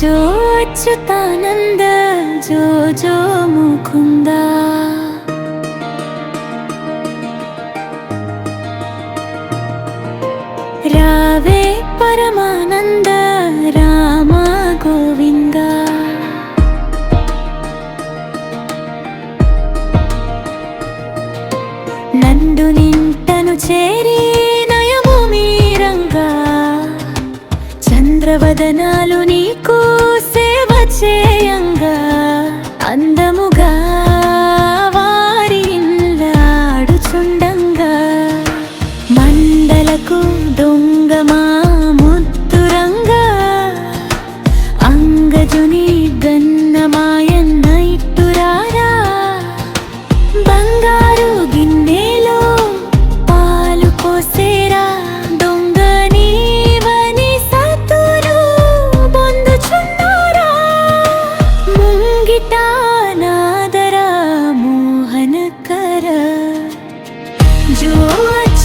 జో అచ్యుతానంద జో జో ముకుంద. రావే పరమానంద రామ గోవింద. నందు నింటను చేరి నయము మీరంగా. చంద్రవదనాలు నీకు సేవ చేయంగా అందముగా వారి ఇల్లాడుచుండంగా మండలకు దొంగ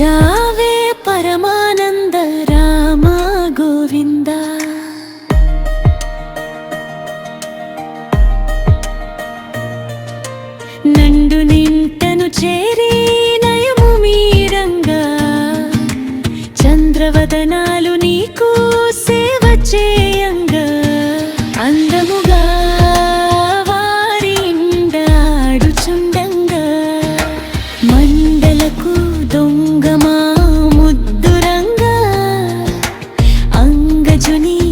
రావే పరమానంద రామ గోవింద. నండు నింటను చేరి నయము మీరంగా. చంద్రవదనా journey.